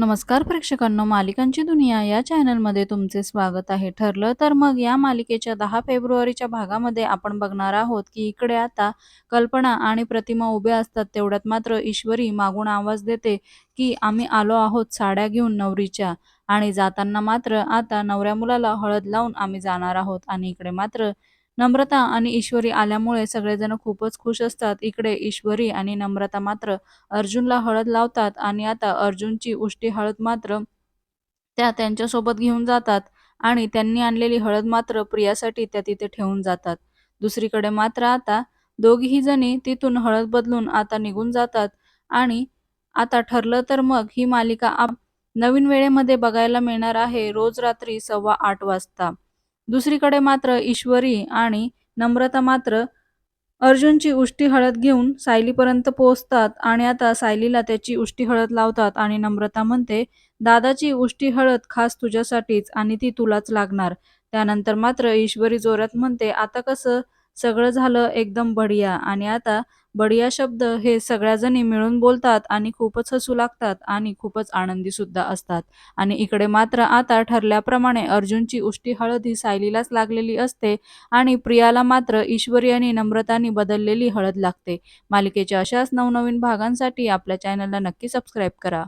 नमस्कार प्रेक्षकांनो मालिकांची दुनिया या चॅनलमध्ये तुमचे स्वागत आहे. ठरलं तर मग या मालिकेच्या दहा फेब्रुवारीच्या भागामध्ये आपण बघणार आहोत की इकडे आता कल्पना आणि प्रतिमा उभ्या असतात. तेवढ्यात मात्र ईश्वरी मागून आवाज देते की आम्ही आलो आहोत साड्या घेऊन नवरीच्या आणि जाताना मात्र आता नवऱ्या मुलाला हळद लावून आम्ही जाणार आहोत. आणि इकडे मात्र नम्रता आणि ईश्वरी आल्यामुळे सगळेजण खूपच खुश असतात. इकडे ईश्वरी आणि नम्रता मात्र अर्जुनला हळद लावतात आणि आता अर्जुनची उष्टी हळद मात्र त्या त्यांच्यासोबत घेऊन जातात आणि त्यांनी आणलेली हळद मात्र प्रियासाठी त्या तिथे ठेवून जातात. दुसरीकडे मात्र आता दोघीही जणी तिथून हळद बदलून आता निघून जातात आणि आता ठरलं तर मग ही मालिका आप नवीन वेळेमध्ये बघायला मिळणार आहे रोज रात्री सव्वा आठ वाजता. दुसरीकडे मात्र ईश्वरी आणि नम्रता मात्र अर्जुनची उष्टी हळद घेऊन सायलीपर्यंत पोहोचतात आणि आता सायलीला त्याची उष्टी हळद लावतात आणि नम्रता म्हणते दादाची उष्टी हळद खास तुझ्यासाठीच आणि ती तुलाच लागणार. त्यानंतर मात्र ईश्वरी जोरात म्हणते आता कसं सगळं झालं एकदम बढिया. आणि आता बढिया शब्द हे सगळ्याजणी मिळून बोलतात आणि खूपच हसू लागतात आणि खूपच आनंदी सुद्धा असतात. आणि इकडे मात्र आता ठरल्याप्रमाणे अर्जुनची उष्टी हळद ही सायलीलाच लागलेली असते आणि प्रियाला मात्र ईश्वरी आणि नम्रतानी बदललेली हळद लागते. मालिकेच्या अशाच नवनवीन भागांसाठी आपल्या चॅनलला नक्की सबस्क्राईब करा.